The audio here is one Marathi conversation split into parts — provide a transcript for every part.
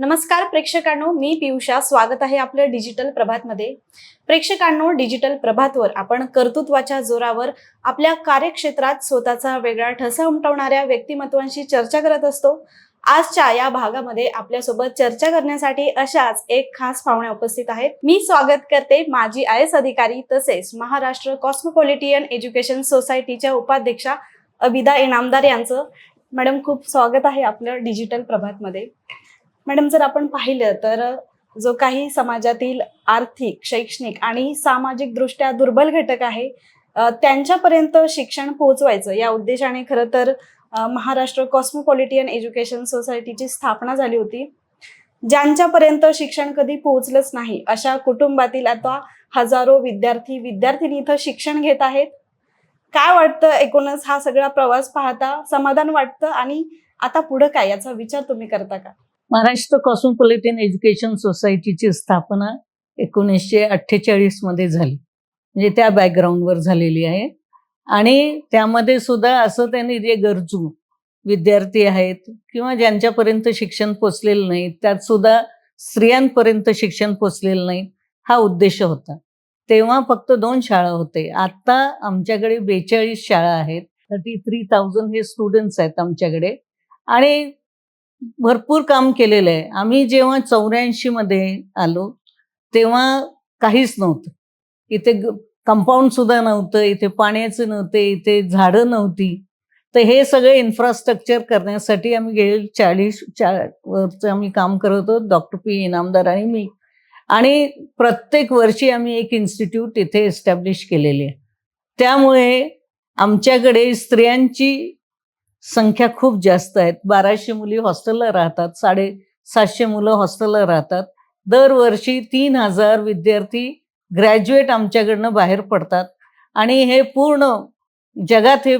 नमस्कार प्रेक्षकांनो मी पियुषा. स्वागत आहे आपलं डिजिटल प्रभातमध्ये. प्रेक्षकांनो डिजिटल प्रभातवर आपण कर्तृत्वाच्या जोरावर आपल्या कार्यक्षेत्रात स्वतःचा वेगळा ठसा उमटवणाऱ्या व्यक्तिमत्वांशी चर्चा करत असतो. आजच्या या भागामध्ये आपल्यासोबत चर्चा करण्यासाठी अशाच एक खास पाहुण्या उपस्थित आहेत. मी स्वागत करते माजी आय एस अधिकारी तसेच महाराष्ट्र कॉस्मोपॉलिटियन एज्युकेशन सोसायटीच्या उपाध्यक्षा अबिदा इनामदार यांचं. मॅडम खूप स्वागत आहे आपलं डिजिटल प्रभातमध्ये. मॅडम जर आपण पाहिलं तर जो काही समाजातील आर्थिक शैक्षणिक आणि सामाजिक दृष्ट्या दुर्बल घटक आहे त्यांच्यापर्यंत शिक्षण पोहोचवायचं या उद्देशाने खरं तर महाराष्ट्र कॉस्मोपॉलिटियन एज्युकेशन सोसायटीची स्थापना झाली होती. ज्यांच्यापर्यंत शिक्षण कधी पोहोचलंच नाही अशा कुटुंबातील आता हजारो विद्यार्थी विद्यार्थिनी इथं शिक्षण घेत आहेत. काय वाटतं एकूणच हा सगळा प्रवास पाहता? समाधान वाटतं? आणि आता पुढं काय? याचा विचार तुम्ही करता का? महाराष्ट्र कॉस्मोपॉलिटन एज्युकेशन सोसायटीची स्थापना एकोणीसशे अठ्ठेचाळीसमध्ये झाली. म्हणजे त्या बॅकग्राऊंडवर झालेली आहे. आणि त्यामध्ये सुद्धा असं त्यांनी जे गरजू विद्यार्थी आहेत किंवा ज्यांच्यापर्यंत शिक्षण पोचलेलं नाही त्यात सुद्धा स्त्रियांपर्यंत शिक्षण पोचलेलं नाही हा उद्देश होता. तेव्हा फक्त दोन शाळा होते. आता आमच्याकडे बेचाळीस शाळा आहेत. थर्टी थ्री थाउजंड हे स्टुडंट्स आहेत आमच्याकडे. आणि भरपूर काम केलेलं आहे. आम्ही जेव्हा चौऱ्याऐंशी मध्ये आलो तेव्हा काहीच नव्हतं. इथे कंपाऊंड सुद्धा नव्हतं इथे पाण्याचं नव्हते इथे झाडं नव्हती. तर हे सगळे इन्फ्रास्ट्रक्चर करण्यासाठी आम्ही गेले चाळीस चा वरचं आम्ही काम करत होतो डॉक्टर पी इनामदार आणि मी. आणि प्रत्येक वर्षी आम्ही एक इन्स्टिट्यूट इथे एस्टॅब्लिश केलेली आहे. त्यामुळे आमच्याकडे स्त्रियांची संख्या खूप जास्त आहेत. बाराशे मुली हॉस्टेलला राहतात साडे सातशे मुलं हॉस्टेलला राहतात. दरवर्षी तीन हजार विद्यार्थी ग्रॅज्युएट आमच्याकडनं बाहेर पडतात. आणि हे पूर्ण जगात हे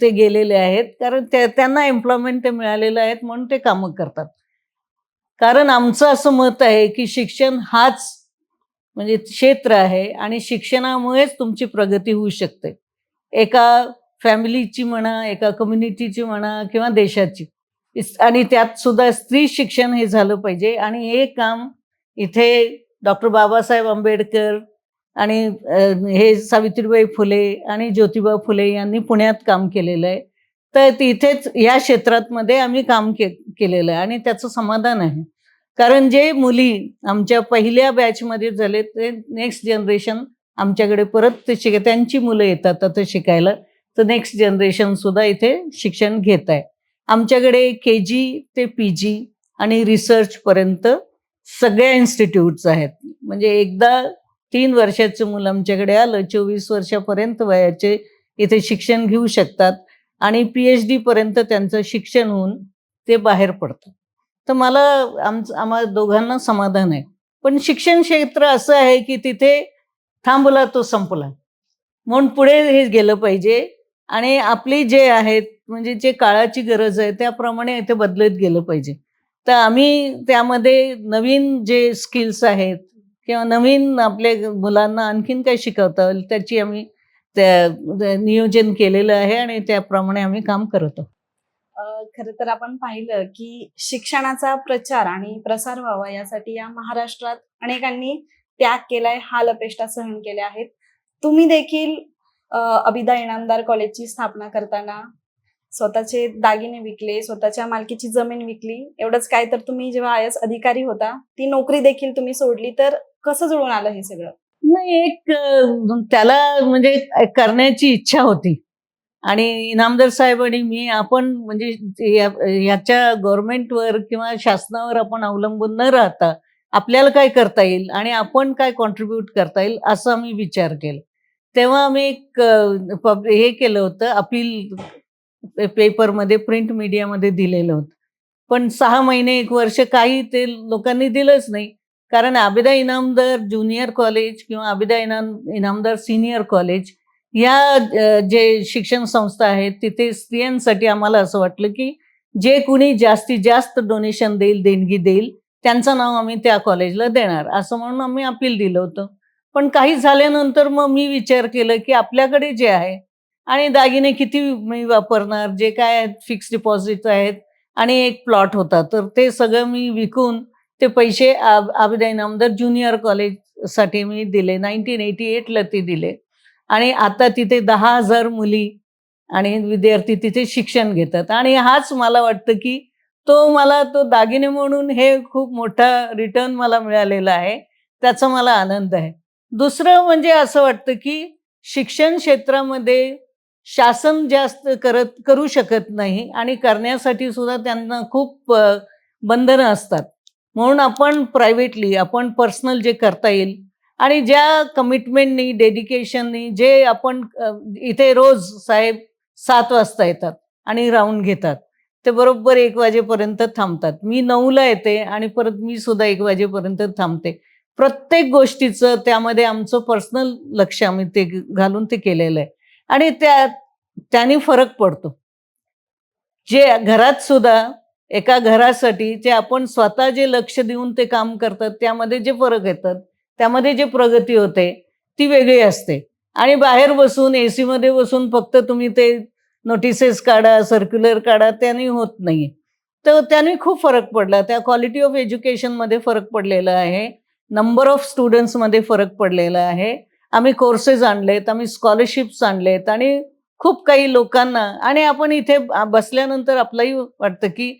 ते गेलेले आहेत. कारण त्या त्यांना एम्प्लॉयमेंट ते मिळालेलं आहेत म्हणून ते कामं करतात. कारण आमचं असं मत आहे की शिक्षण हाच म्हणजे क्षेत्र आहे आणि शिक्षणामुळेच तुमची प्रगती होऊ शकते. एका फॅमिलीची म्हणा एका कम्युनिटीची म्हणा किंवा देशाची. आणि त्यात सुद्धा स्त्री शिक्षण हे झालं पाहिजे. आणि हे काम इथे डॉक्टर बाबासाहेब आंबेडकर आणि हे सावित्रीबाई फुले आणि ज्योतिबा फुले यांनी पुण्यात काम केलेलं आहे. तर तिथेच या क्षेत्रातमध्ये आम्ही काम के केलेलं आहे आणि त्याचं समाधान आहे. कारण जे मुली आमच्या पहिल्या बॅचमध्ये झाले ते नेक्स्ट जनरेशन आमच्याकडे परत ते शिक त्यांची मुलं येतात आता शिकायला. तर नेक्स्ट जनरेशन सुद्धा इथे शिक्षण घेत आहे आमच्याकडे के जी ते पी जी आणि रिसर्चपर्यंत सगळ्या इन्स्टिट्यूट्स आहेत. म्हणजे एकदा तीन वर्षाचं मुलं आमच्याकडे आलं चोवीस वर्षापर्यंत वयाचे इथे शिक्षण घेऊ शकतात आणि पी एच डीपर्यंत त्यांचं शिक्षण होऊन ते बाहेर पडतं. तर मला आमचं आम्हा दोघांना समाधान आहे. पण शिक्षण क्षेत्र असं आहे की तिथे थांबला तो संपला. म्हणून पुढे हे गेलं पाहिजे आणि आपली जे आहेत म्हणजे जे काळाची गरज आहे त्याप्रमाणे इथे बदलत गेलं पाहिजे. तर आम्ही त्यामध्ये नवीन जे स्किल्स आहेत किंवा नवीन आपल्या मुलांना आणखीन काय शिकवता येईल त्याची आम्ही त्या नियोजन केलेलं आहे आणि त्याप्रमाणे आम्ही काम करतो खरं तर आपण पाहिलं की शिक्षणाचा प्रचार आणि प्रसार व्हावा यासाठी या महाराष्ट्रात अनेकांनी त्याग केलाय हाल अपेष्टा सहन केल्या आहेत. तुम्ही देखील अभिदा अबिदा इनामदार कॉलेजची स्थापना करताना स्वतःचे दागिने विकले स्वतःच्या मालकीची जमीन विकली एवढंच काय तर तुम्ही जेव्हा आय एस अधिकारी होता ती नोकरी देखील तुम्ही सोडली तर कसं जुळून आलं हे सगळं? नाही एक त्याला म्हणजे करण्याची इच्छा होती. आणि इनामदार साहेब आणि मी आपण म्हणजे याच्या गव्हर्नमेंटवर किंवा शासनावर आपण अवलंबून न राहता आपल्याला काय करता येईल आणि आपण काय कॉन्ट्रीब्युट करता येईल असा मी विचार केला. तेव्हा आम्ही एक हे केलं होतं अपील पेपरमध्ये प्रिंट मीडियामध्ये दिलेलं होतं. पण सहा महिने एक वर्ष काही ते लोकांनी दिलंच नाही. कारण आबिदा इनामदार ज्युनियर कॉलेज किंवा आबिदा इनाम इनामदार सिनियर कॉलेज या जे शिक्षण संस्था आहेत तिथे स्त्रियांसाठी आम्हाला असं वाटलं की जे कुणी जास्तीत जास्त डोनेशन देईल देणगी देईल त्यांचं नाव आम्ही त्या कॉलेजला देणार. असं म्हणून आम्ही अपील दिलं होतं. पण काही झाल्यानंतर मग मी विचार केलं की आपल्याकडे जे आहे आणि दागिने किती मी वापरणार जे काय फिक्स डिपॉझिट आहेत आणि एक प्लॉट होता. तर ते सगळं मी विकून ते पैसे आब- आबिदा इनामदार ज्युनियर कॉलेजसाठी मी दिले. नाईन्टीन एटी एटला ते दिले. आणि आता तिथे दहा हजार मुली आणि विद्यार्थी तिथे शिक्षण घेतात. आणि हाच मला वाटतं की तो मला तो दागिने म्हणून हे खूप मोठा रिटर्न मला मिळालेला आहे. त्याचा मला आनंद आहे. दुसरं म्हणजे असं वाटतं की शिक्षण क्षेत्रामध्ये शासन जास्त करत करू शकत नाही आणि करण्यासाठी सुद्धा त्यांना खूप बंधनं असतात. म्हणून आपण प्रायव्हेटली आपण पर्सनल जे करता येईल आणि ज्या कमिटमेंटनी डेडिकेशननी जे आपण इथे रोज साहेब सात वाजता येतात आणि राऊंड घेतात ते बरोबर एक वाजेपर्यंत थांबतात. मी नऊला येते आणि परत मी सुद्धा एक वाजेपर्यंत थांबते. प्रत्येक गोष्टीचं त्यामध्ये आमचं पर्सनल लक्ष आम्ही ते घालून ते केलेलं आहे. आणि त्या त्याने फरक पडतो. जे घरात सुद्धा एका घरासाठी जे आपण स्वतः जे लक्ष देऊन ते काम करतात त्यामध्ये जे फरक येतात त्यामध्ये जे प्रगती होते ती वेगळी असते. आणि बाहेर बसून ए मध्ये बसून फक्त तुम्ही ते नोटिसेस काढा सर्क्युलर काढा त्याने होत नाही तर त्याने खूप फरक पडला. त्या क्वालिटी ऑफ एज्युकेशनमध्ये फरक पडलेला आहे. नंबर ऑफ स्टुडंट्समध्ये फरक पडलेला आहे. आम्ही कोर्सेस आणलेत आम्ही स्कॉलरशिप्स आणलेत आणि खूप काही लोकांना आणि आपण इथे बसल्यानंतर आपलंही वाटतं की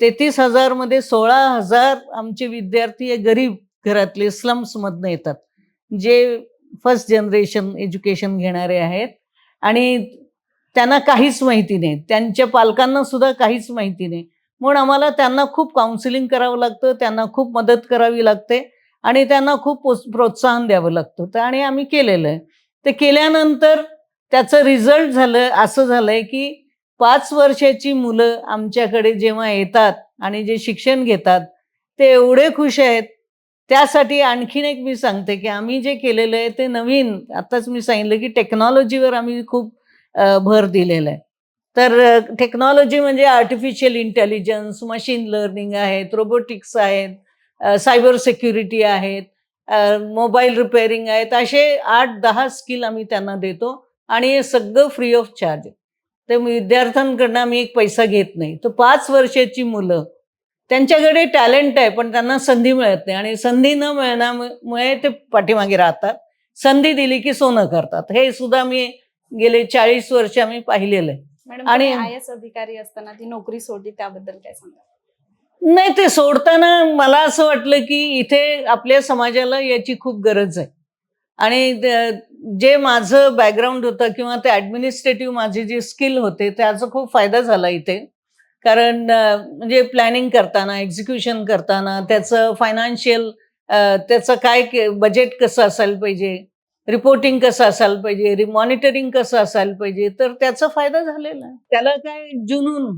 तेहतीस हजारमध्ये सोळा हजार आमचे विद्यार्थी हे गरीब घरातले स्लम्समधनं येतात जे फर्स्ट जनरेशन एज्युकेशन घेणारे आहेत. आणि त्यांना काहीच माहिती नाही त्यांच्या पालकांना सुद्धा काहीच माहिती नाही. म्हणून आम्हाला त्यांना खूप काउन्सिलिंग करावं लागतं त्यांना खूप मदत करावी लागते. आणि त्यांना खूप प्रोत्साहन द्यावं लागतं. तर आणि आम्ही केलेलं आहे. ते केल्यानंतर त्याचं रिझल्ट झालं असं झालंय की पाच वर्षाची मुलं आमच्याकडे जेव्हा येतात आणि जे शिक्षण घेतात ते एवढे खुश आहेत. त्यासाठी आणखीन एक मी सांगते की आम्ही जे केलेलं आहे ते नवीन आताच मी सांगितलं की टेक्नॉलॉजीवर आम्ही खूप भर दिलेला आहे. तर टेक्नॉलॉजी म्हणजे आर्टिफिशियल इंटेलिजन्स मशीन लर्निंग आहेत रोबोटिक्स आहेत सायबर सिक्युरिटी आहेत मोबाईल रिपेअरिंग आहेत असे आठ दहा स्किल आम्ही त्यांना देतो आणि हे सगळं फ्री ऑफ चार्ज. ते विद्यार्थ्यांकडनं आम्ही एक पैसा घेत नाही. तर पाच वर्षाची मुलं त्यांच्याकडे टॅलेंट आहे पण त्यांना संधी मिळत नाही आणि संधी न मिळण्यामुळे ते पाठीमागे राहतात. संधी दिली की सोनं करतात. हे सुद्धा मी गेले चाळीस वर्ष आम्ही पाहिलेलं आहे. आणि- आय एस अधिकारी असताना ती नोकरी सोडली त्याबद्दल काय सांगा नाही ते सोडताना मला असं वाटलं की इथे आपल्या समाजाला याची खूप गरज आहे. आणि जे माझं बॅकग्राऊंड होतं किंवा ते ॲडमिनिस्ट्रेटिव्ह माझे जे स्किल होते त्याचा खूप फायदा झाला इथे. कारण म्हणजे प्लॅनिंग करताना एक्झिक्युशन करताना त्याचं फायनान्शियल त्याचं काय बजेट कसं असायला पाहिजे रिपोर्टिंग कसं असायला पाहिजे मॉनिटरिंग कसं असायला पाहिजे तर त्याचा फायदा झालेला. त्याला काय जुनून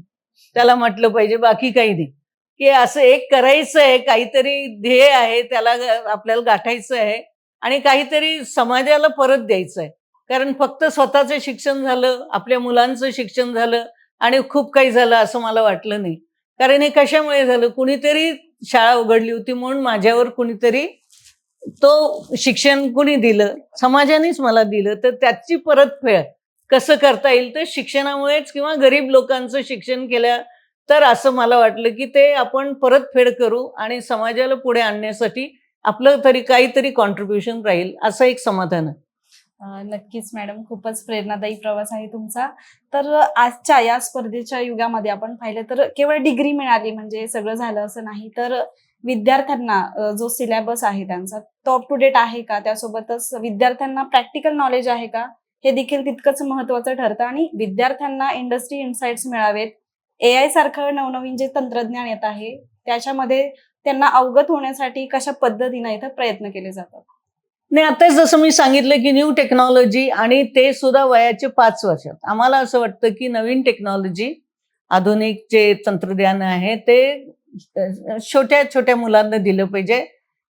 त्याला म्हटलं पाहिजे बाकी काही नाही. की असं एक करायचं आहे काहीतरी ध्येय आहे त्याला आपल्याला गाठायचं आहे आणि काहीतरी समाजाला परत द्यायचं आहे. कारण फक्त स्वतःचं शिक्षण झालं आपल्या मुलांचं शिक्षण झालं आणि खूप काही झालं असं मला वाटलं नाही. कारण हे कशामुळे झालं? कुणीतरी शाळा उघडली होती म्हणून माझ्यावर कुणीतरी तो शिक्षण कुणी दिलं? समाजानेच मला दिलं. तर त्याची परतफेड कसं करता येईल? तर शिक्षणामुळेच किंवा गरीब लोकांचं शिक्षण केल्या तर असं मला वाटलं की ते आपण परतफेड करू आणि समाजाला पुढे आणण्यासाठी आपलं तरी काहीतरी कॉन्ट्रीब्युशन राहील असं एक समाधान आहे. नक्कीच मॅडम खूपच प्रेरणादायी प्रवास आहे तुमचा. तर आजच्या या स्पर्धेच्या युगामध्ये आपण पाहिलं तर केवळ डिग्री मिळाली म्हणजे सगळं झालं असं नाही तर विद्यार्थ्यांना जो सिलेबस आहे त्यांचा तो अप टू डेट आहे का? त्यासोबतच विद्यार्थ्यांना प्रॅक्टिकल नॉलेज आहे का? हे देखील तितकंच महत्वाचं ठरतं आणि विद्यार्थ्यांना इंडस्ट्री इन्साइट्स मिळावेत. ए आय सारखं नवनवीन जे तंत्रज्ञान येत आहे त्याच्यामध्ये त्यांना अवगत होण्यासाठी कशा पद्धतीने इथं प्रयत्न केले जातात? नाही आता जसं मी सांगितलं की न्यू टेक्नॉलॉजी आणि ते सुद्धा वयाचे पाच वर्षात आम्हाला असं वाटतं की नवीन टेक्नॉलॉजी आधुनिक जे तंत्रज्ञान आहे ते छोट्या छोट्या मुलांना दिलं पाहिजे.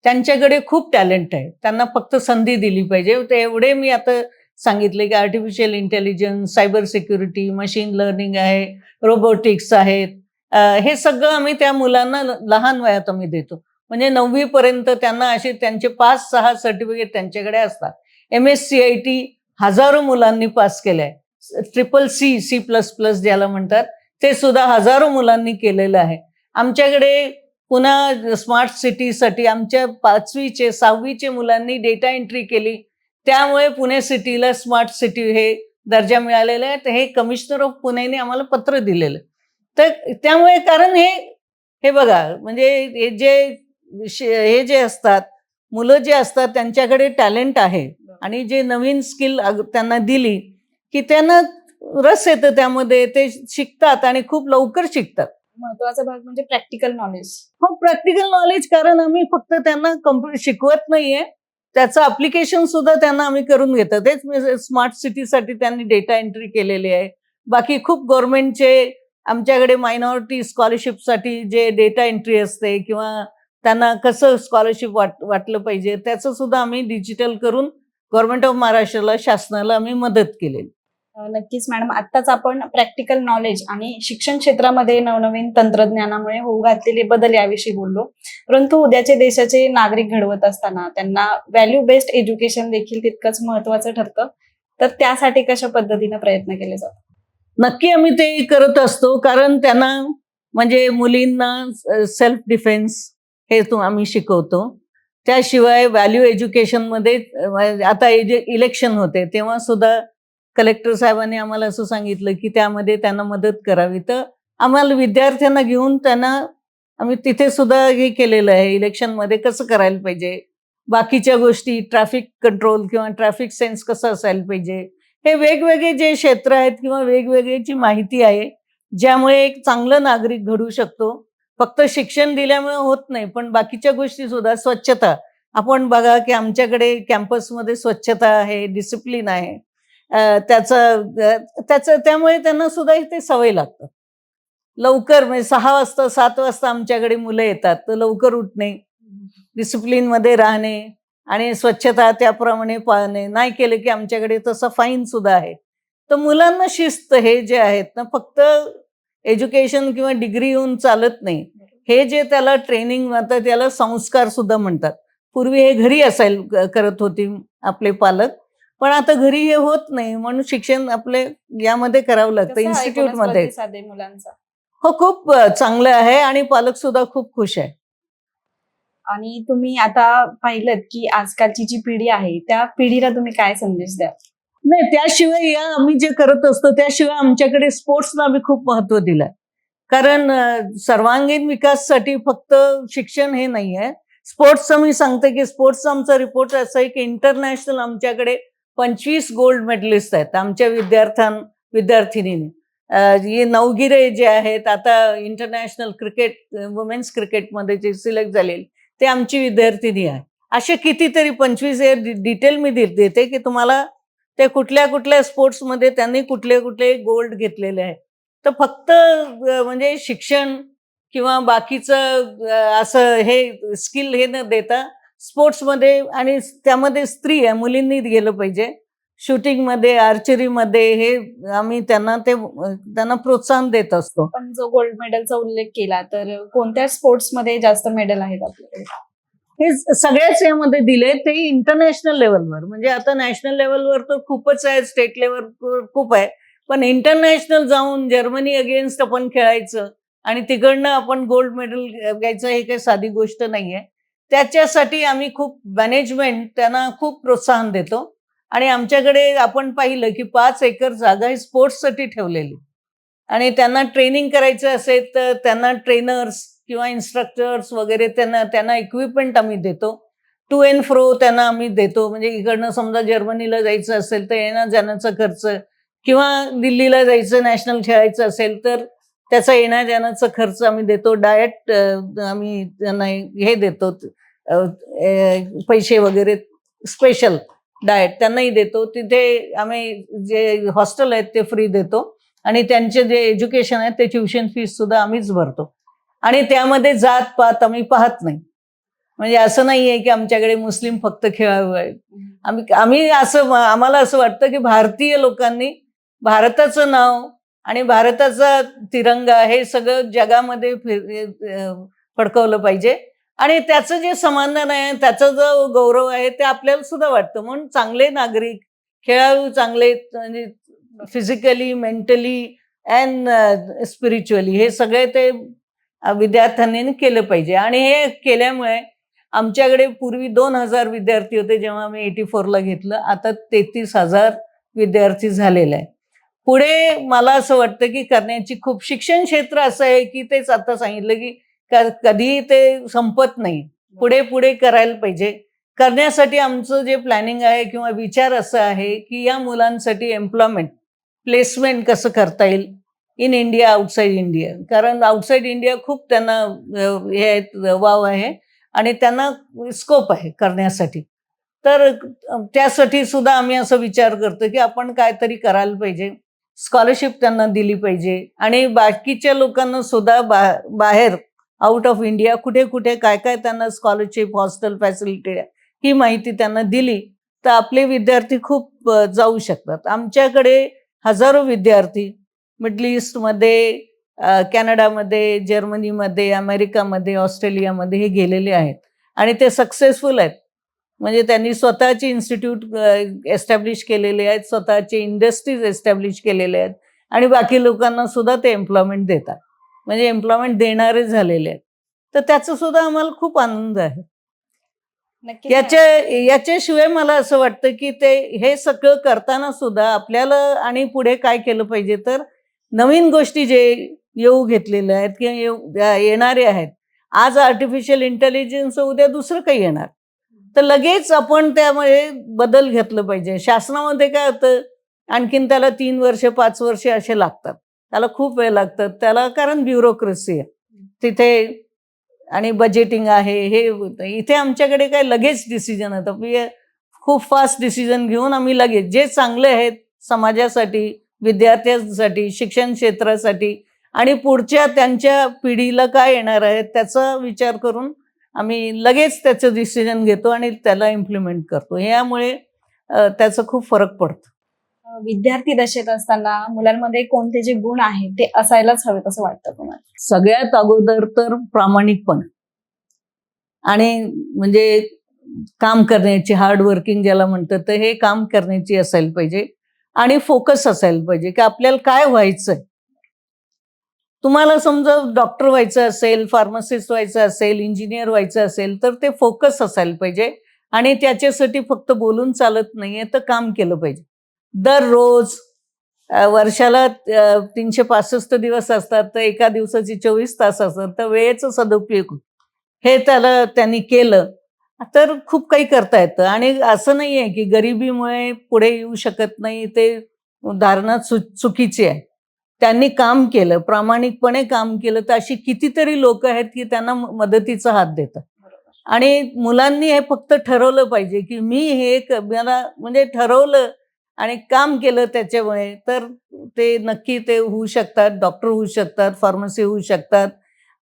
त्यांच्याकडे खूप टॅलेंट आहे. त्यांना फक्त संधी दिली पाहिजे. ते एवढे मी आता सांगितले की artificial intelligence cyber security machine learning आहे रोबोटिक्स आहेत. हे सगळं आम्ही त्या मुलांना लहान वयात आम्ही देतो. म्हणजे नववीपर्यंत त्यांना असे त्यांचे पाच सहा सर्टिफिकेट त्यांच्याकडे असतात. M S C I T हजारो मुलांनी पास केलंय. Triple C C plus plus ज्याला म्हणतात ते सुद्धा हजारो मुलांनी केलेलं आहे. आमच्याकडे पुन्हा स्मार्ट सिटीसाठी आमच्या पाचवीचे सहावीचे मुलांनी डेटा एंट्री केली. त्यामुळे पुणे सिटीला स्मार्ट सिटी हे दर्जा मिळालेला आहे. तर हे कमिशनर ऑफ पुणेने आम्हाला पत्र दिलेलं. तर त्यामुळे कारण हे हे बघा म्हणजे हे जे हे जे असतात मुलं जे असतात त्यांच्याकडे टॅलेंट आहे. आणि जे नवीन स्किल त्यांना दिली की त्यांना रस येतं त्यामध्ये ते शिकतात आणि खूप लवकर शिकतात. महत्त्वाचा भाग म्हणजे प्रॅक्टिकल नॉलेज हो प्रॅक्टिकल नॉलेज कारण आम्ही फक्त त्यांना कम्प्युटर शिकवत नाहीये. त्याचं अप्लिकेशन सुद्धा त्यांना आम्ही करून घेतो. तेच स्मार्ट सिटीसाठी त्यांनी डेटा एंट्री केलेली आहे. बाकी खूप गव्हर्नमेंटचे आमच्याकडे मायनॉरिटी स्कॉलरशिपसाठी जे डेटा एंट्री असते किंवा त्यांना कसं स्कॉलरशिप वाट वाटलं पाहिजे त्याचं सुद्धा आम्ही डिजिटल करून गव्हर्नमेंट ऑफ महाराष्ट्राला शासनाला आम्ही मदत केलेली. नक्कीच मॅडम. आत्ताच आपण प्रॅक्टिकल नॉलेज आणि शिक्षण क्षेत्रामध्ये नवनवीन तंत्रज्ञानामुळे होऊ घातलेले बदल याविषयी बोललो. परंतु उद्याचे देशाचे नागरिक घडवत असताना त्यांना व्हॅल्यू बेस्ड एज्युकेशन देखील तितकंच महत्वाचं ठरतं. तर त्यासाठी कशा पद्धतीने प्रयत्न केले जातात? नक्की आम्ही ते करत असतो कारण त्यांना म्हणजे मुलींना सेल्फ डिफेन्स हे आम्ही शिकवतो. त्याशिवाय व्हॅल्यू एज्युकेशनमध्ये आता इलेक्शन होते तेव्हा सुद्धा कलेक्टर साहेबांनी आम्हाला असं सांगितलं की त्यामध्ये त्यांना मदत करावी. तर आम्हाला विद्यार्थ्यांना घेऊन त्यांना आम्ही तिथे सुद्धा हे केलेलं आहे. इलेक्शनमध्ये कसं करायला पाहिजे? बाकीच्या गोष्टी ट्रॅफिक कंट्रोल किंवा ट्रॅफिक सेन्स कसं असायला पाहिजे? हे वेगवेगळे जे क्षेत्र आहेत किंवा वेगवेगळीची माहिती आहे ज्यामुळे एक चांगलं नागरिक घडू शकतो. फक्त शिक्षण दिल्यामुळे होत नाही पण बाकीच्या गोष्टी सुद्धा स्वच्छता. आपण बघा की आमच्याकडे कॅम्पसमध्ये स्वच्छता आहे डिसिप्लिन आहे. त्याचं त्याचं त्यामुळे त्यांना सुद्धा ते सवय लागतं. लवकर म्हणजे सहा वाजता सात वाजता आमच्याकडे मुलं येतात तर लवकर उठणे डिसिप्लिनमध्ये राहणे आणि स्वच्छता त्याप्रमाणे पाळणे. नाही केलं की आमच्याकडे तसं फाईन सुद्धा आहे. तर मुलांना शिस्त हे जे आहेत ना फक्त एज्युकेशन किंवा डिग्री येऊन चालत नाही. हे जे त्याला ट्रेनिंग म्हणतात त्याला संस्कार सुद्धा म्हणतात. पूर्वी हे घरी असायला करत होती आपले पालक. पण आता घरी हे होत नाही म्हणून शिक्षण आपले यामध्ये करावं लागतं इन्स्टिट्यूटमध्ये. प्रतिसाद आहे मुलांचा? हो खूप चांगलं आहे आणि पालक सुद्धा खूप खुश आहे. आणि तुम्ही आता पाहिलं की आजकालची जी पिढी आहे त्या पिढीला तुम्ही काय संदेश द्या नाही त्याशिवाय या आम्ही जे करत असतो त्याशिवाय आमच्याकडे स्पोर्ट्सला आम्ही खूप महत्त्व दिलंय. कारण सर्वांगीण विकाससाठी फक्त शिक्षण हे नाही आहे स्पोर्ट्सचं मी सांगते की स्पोर्ट्सचा आमचा रिपोर्ट असा आहे की इंटरनॅशनल आमच्याकडे पंचवीस गोल्ड मेडलिस्ट आहेत आमच्या विद्यार्थ्यां विद्यार्थिनींनी. हे नवगिरे जे आहेत आता इंटरनॅशनल क्रिकेट वुमेन्स क्रिकेटमध्ये जे सिलेक्ट झालेले ते आमची विद्यार्थिनी आहे. असे कितीतरी पंचवीस हे डिटेल मी देते की तुम्हाला ते कुठल्या कुठल्या स्पोर्ट्समध्ये त्यांनी कुठले कुठले गोल्ड घेतलेले आहे तर फक्त म्हणजे शिक्षण किंवा बाकीचं असं हे स्किल हे न देता स्पोर्ट्समध्ये आणि त्यामध्ये स्त्री आहे मुलींनी गेलं पाहिजे. शूटिंगमध्ये आर्चरीमध्ये हे आम्ही त्यांना ते त्यांना प्रोत्साहन देत असतो. पण जो गोल्ड मेडलचा उल्लेख केला तर कोणत्या स्पोर्ट्समध्ये जास्त मेडल आहेत आपल्याकडे? हे सगळ्याच यामध्ये दिले ते इंटरनॅशनल लेवलवर म्हणजे आता नॅशनल लेवलवर तर खूपच आहे स्टेट लेवलवर खूप आहे. पण इंटरनॅशनल जाऊन जर्मनी अगेन्स्ट आपण खेळायचं आणि तिकडनं आपण गोल्ड मेडल घ्यायचं हे काही साधी गोष्ट नाही आहे त्याच्यासाठी आम्ही खूप मॅनेजमेंट त्यांना खूप प्रोत्साहन देतो. आणि आमच्याकडे आपण पाहिलं की पाच एकर जागा ही स्पोर्ट्ससाठी ठेवलेली. आणि त्यांना ट्रेनिंग करायचं असेल तर त्यांना ट्रेनर्स किंवा इन्स्ट्रक्टर्स वगैरे त्यांना त्यांना इक्विपमेंट आम्ही देतो. टू एन फ्रो त्यांना आम्ही देतो. म्हणजे इकडनं समजा जर्मनीला जायचं असेल तर येण्या जाण्याचा खर्च किंवा दिल्लीला जायचं नॅशनल खेळायचं असेल तर त्याचा येण्या जाण्याचा खर्च आम्ही देतो. डायट आम्ही त्यांना हे देतो. पैसे वगैरे स्पेशल डायट त्यांनाही देतो. तिथे आम्ही जे हॉस्टेल आहेत ते फ्री देतो. आणि त्यांचे जे एज्युकेशन आहे ते ट्युशन फीस सुद्धा आम्हीच भरतो. आणि त्यामध्ये जात पात आम्ही पाहत नाही. म्हणजे असं नाही आहे की आमच्याकडे मुस्लिम फक्त खेळाडू आहेत. आम्ही आम्ही असं आम्हाला असं वाटतं की भारतीय लोकांनी भारताचं नाव आणि भारताचा तिरंगा हे सगळं जगामध्ये फिर- फडकवलं पाहिजे. आणि त्याचं जे समाधान आहे त्याचा जो गौरव आहे ते आपल्याला सुद्धा वाटतं. म्हणून चांगले नागरिक खेळाडू चांगले म्हणजे फिजिकली मेंटली अँड स्पिरिच्युअली हे सगळे ते विद्यार्थ्यांनी केलं पाहिजे. आणि हे केल्यामुळे आमच्याकडे पूर्वी दोन हजार विद्यार्थी होते जेव्हा आम्ही एटी फोरला घेतलं. आता तेहतीस हजार विद्यार्थी झालेले आहे पुढे मला असं वाटतं की करण्याची खूप शिक्षण क्षेत्र असं आहे की तेच आता सांगितलं की कधी ते संपत नाही. पुढे पुढे करायला पाहिजे. करण्यासाठी आमचं जे प्लॅनिंग आहे किंवा विचार असं आहे की या मुलांसाठी एम्प्लॉयमेंट प्लेसमेंट कसं करता येईल इन इंडिया आउटसाईड इंडिया. कारण आउटसाईड इंडिया खूप त्यांना हे आहेत, वाव आहे आणि त्यांना स्कोप आहे करण्यासाठी. तर त्यासाठी सुद्धा आम्ही असं विचार करतो की आपण काहीतरी करायला पाहिजे. स्कॉलरशिप त्यांना दिली पाहिजे. आणि बाकीच्या लोकांना सुद्धा बा बाहेर आउट ऑफ इंडिया कुठे कुठे काय काय त्यांना स्कॉलरशिप हॉस्टेल फॅसिलिटी ही माहिती त्यांना दिली तर आपले विद्यार्थी खूप जाऊ शकतात. आमच्याकडे हजारो विद्यार्थी मिडल ईस्टमध्ये कॅनडामध्ये जर्मनीमध्ये अमेरिकामध्ये ऑस्ट्रेलियामध्ये हे गेलेले आहेत. आणि ते सक्सेसफुल आहेत. म्हणजे त्यांनी स्वतःचे इन्स्टिट्यूट एस्टॅब्लिश केलेले आहेत स्वतःचे इंडस्ट्रीज एस्टॅब्लिश केलेले आहेत आणि बाकी लोकांना सुद्धा ते एम्प्लॉयमेंट देतात. म्हणजे एम्प्लॉयमेंट देणारे झालेले आहेत. तर त्याचा सुद्धा आम्हाला खूप आनंद आहे. याच्या याच्याशिवाय मला असं वाटतं की ते हे सगळं करताना सुद्धा आपल्याला आणि पुढे काय केलं पाहिजे तर नवीन गोष्टी जे येऊ घेतलेल्या आहेत किंवा येणारे आहेत आज आर्टिफिशियल इंटेलिजन्स उद्या दुसरं काही येणार. तर लगेच आपण त्यामुळे बदल घेतलं पाहिजे. शासनामध्ये काय होतं आणखीन त्याला तीन वर्ष पाच वर्ष असे लागतात. त्याला खूप वेळ लागतात. त्याला कारण ब्युरोक्रेसी आहे. तिथे आणि बजेटिंग आहे हे इथे आमच्याकडे काय लगेच डिसिजन होतं खूप फास्ट डिसिजन घेऊन आम्ही लगेच जे चांगले आहेत समाजासाठी विद्यार्थ्यांसाठी शिक्षण क्षेत्रासाठी आणि पुढच्या त्यांच्या पिढीला काय येणार आहे त्याचा विचार करून आम्ही लगेच त्याचं डिसिजन घेतो आणि त्याला इम्प्लिमेंट करतो. यामुळे त्याचा खूप फरक पडतो. विद्यार्थी दशेत असताना मुलांमध्ये कोणते जे गुण आहेत ते असायलाच हवेत असं वाटतं तुम्हाला? सगळ्यात अगोदर तर प्रामाणिकपण. आणि म्हणजे काम करण्याची हार्ड वर्किंग ज्याला म्हणतात तर हे काम करण्याची असायला पाहिजे. आणि फोकस असायला पाहिजे की आपल्याला काय व्हायचंय. तुम्हाला समजा डॉक्टर व्हायचं असेल फार्मासिस्ट व्हायचं असेल इंजिनियर व्हायचं असेल तर ते फोकस असायला पाहिजे. आणि त्याच्यासाठी फक्त बोलून चालत नाहीये तर काम केलं पाहिजे. दररोज वर्षाला तीनशे पासष्ट दिवस असतात तर एका दिवसाची चोवीस तास असतात तर वेळेचं सदुपयोग. हे त्याला त्यांनी केलं. तर खूप काही करता येतं. आणि असं नाही आहे की गरिबीमुळे पुढे येऊ शकत नाही ते धारणा चु चुकीची आहे. त्यांनी काम केलं प्रामाणिकपणे काम केलं तर अशी कितीतरी लोक आहेत की त्यांना मदतीचा हात देतात. आणि मुलांनी हे फक्त ठरवलं पाहिजे की मी हे मला म्हणजे ठरवलं आणि काम केलं त्याच्यामुळे तर ते नक्की ते होऊ शकतात डॉक्टर होऊ शकतात फार्मसी होऊ शकतात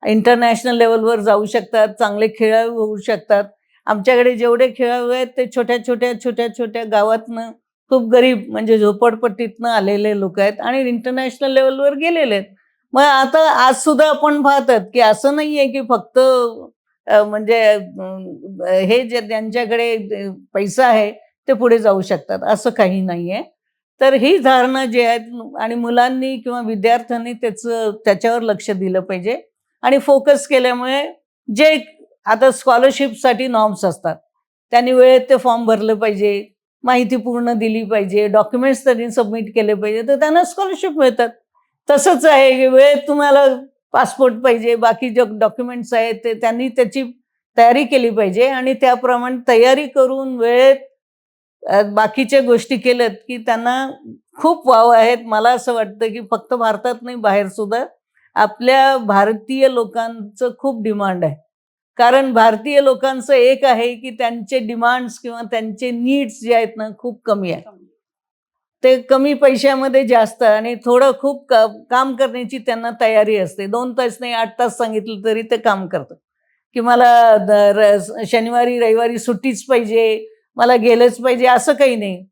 इंटरनॅशनल लेवलवर जाऊ शकतात चांगले खेळाडू होऊ शकतात. आमच्याकडे जेवढे खेळाडू आहेत ते छोट्या छोट्या छोट्या छोट्या गावातनं खूप गरीब म्हणजे झोपडपट्टीतनं आलेले लोक आहेत आणि इंटरनॅशनल लेवलवर गेलेले आहेत. मग आता आज सुद्धा आपण पाहतात की असं नाही आहे की फक्त म्हणजे हे जे त्यांच्याकडे पैसा आहे ते पुढे जाऊ शकतात. असं काही नाही आहे तर ही धारणा जी आहेत आणि मुलांनी किंवा विद्यार्थ्यांनी त्याचं त्याच्यावर लक्ष दिलं पाहिजे. आणि फोकस केल्यामुळे जे आता स्कॉलरशिपसाठी नॉर्म्स असतात. त्यांनी वेळेत ते फॉर्म भरलं पाहिजे. माहिती पूर्ण दिली पाहिजे डॉक्युमेंट्स त्यांनी सबमिट केले पाहिजे तर त्यांना स्कॉलरशिप मिळतात. तसंच आहे की वेळेत तुम्हाला पासपोर्ट पाहिजे बाकी जे डॉक्युमेंट्स आहेत ते त्यांनी त्याची तयारी केली पाहिजे आणि त्याप्रमाणे तयारी करून वेळेत बाकीच्या गोष्टी केल्यात की त्यांना खूप वाव आहेत. मला असं वाटतं की फक्त भारतात नाही बाहेर सुद्धा आपल्या भारतीय लोकांचं खूप डिमांड आहे. कारण भारतीय लोकांचं एक आहे की त्यांचे डिमांड्स किंवा त्यांचे नीड्स जे आहेत ना खूप कमी आहे ते कमी पैशामध्ये जास्त आणि थोडं खूप क- काम करण्याची त्यांना तयारी असते. दोन तास नाही आठ तास सांगितलं तरी ते काम करतं की मला शनिवारी रविवारी सुट्टीच पाहिजे मला गेलंच पाहिजे असं काही नाही.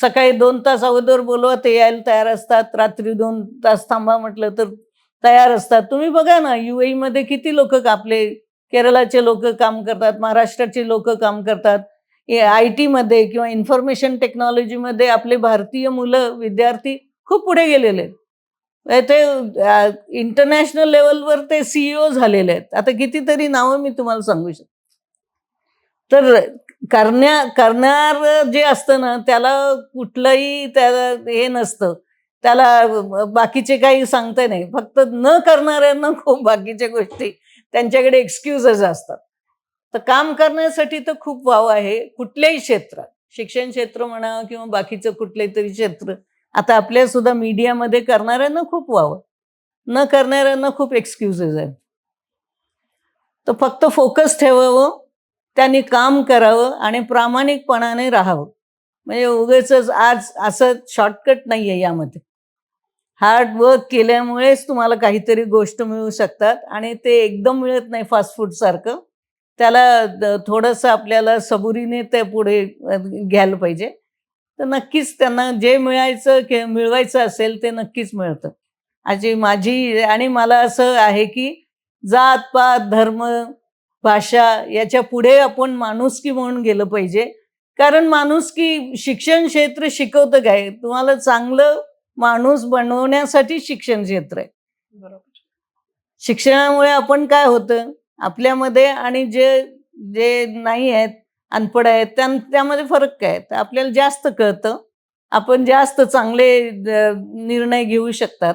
सकाळी दोन तास अगोदर बोलवा ते यायला तयार असतात. रात्री दोन तास थांबा म्हटलं तर तयार असतात. तुम्ही बघा ना यू मध्ये किती लोक आपले केरळाचे लोक काम करतात महाराष्ट्राचे लोक काम करतात. आय टीमध्ये किंवा इन्फॉर्मेशन टेक्नॉलॉजीमध्ये आपले भारतीय मुलं विद्यार्थी खूप पुढे गेलेले आहेत. ते इंटरनॅशनल लेवलवर ते सीईओ झालेले आहेत. आता कितीतरी नावं मी तुम्हाला सांगू शकतो. तर करण्या करणार जे असतं ना त्याला कुठलंही त्याला हे नसतं. त्याला बाकीचे काही सांगता नाही. फक्त न करणाऱ्यांना खूप बाकीच्या गोष्टी त्यांच्याकडे एक्सक्युजेस असतात. तर काम करण्यासाठी तर खूप वाव आहे. कुठल्याही क्षेत्रात शिक्षण क्षेत्र म्हणा किंवा बाकीचं कुठलंही तरी क्षेत्र आता आपल्या सुद्धा मीडियामध्ये करणाऱ्यांना खूप वाव न करणाऱ्यांना खूप एक्सक्युजेस आहेत. तर फक्त फोकस ठेवावं त्यांनी काम करावं आणि प्रामाणिकपणाने राहावं. म्हणजे उगेच आज असं शॉर्टकट नाही आहे यामध्ये. हार्ड वर्क केल्यामुळेच तुम्हाला काहीतरी गोष्ट मिळू शकतात आणि ते एकदम मिळत नाही फास्ट फूड सारखं. त्याला थोडंसं आपल्याला सबुरीने ते पुढे घ्यायला पाहिजे. तर नक्कीच त्यांना जे मिळायचं के मिळवायचं असेल ते नक्कीच मिळतं. अशी माझी आणि मला असं आहे की जात पात धर्म भाषा याच्यापुढे आपण माणुसकी म्हणून गेलं पाहिजे. कारण माणुसकी शिक्षण क्षेत्र शिकवतं काय? तुम्हाला चांगलं माणूस बनवण्यासाठी शिक्षण क्षेत्र आहे. बरोबर. शिक्षणामुळे आपण काय होतं? आपल्यामध्ये आणि जे जे नाही आहेत अनपड आहेत त्या त्यामध्ये फरक काय? तर आपल्याला जास्त कळतं. आपण जास्त चांगले निर्णय घेऊ शकतात.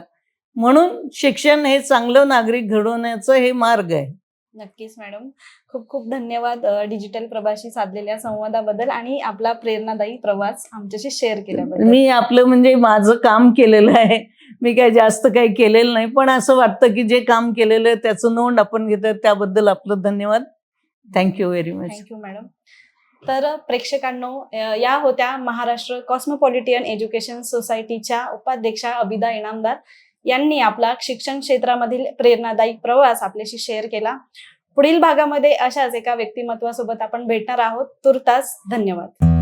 म्हणून शिक्षण हे चांगलं नागरिक घडवण्याचं हे मार्ग आहे. नक्कीच मॅडम. खूप खूप धन्यवाद डिजिटल प्रभाशी साधलेल्या संवादाबद्दल आणि आपला प्रेरणादायी प्रवास आमच्याशी शेअर केल्याबद्दल. मी आपलं म्हणजे माझं काम केलेलं आहे. मी काय जास्त काही केलेलं नाही पण असं वाटतं की जे काम केलेलं आहे त्याचं नोंद आपण घेतो त्याबद्दल आपलं धन्यवाद. Thank you very much thank you madam. तर प्रेक्षकांनो या होत्या महाराष्ट्र कॉस्मोपॉलिटियन एज्युकेशन सोसायटीच्या उपाध्यक्षा अबिदा इनामदार. यांनी आपला शिक्षण क्षेत्रामधील प्रेरणादायी प्रवास आपल्याशी शेअर केला. पुढील भागामध्ये अशाच एका व्यक्तिमत्वासोबत आपण भेटणार आहोत. तुर्तास धन्यवाद.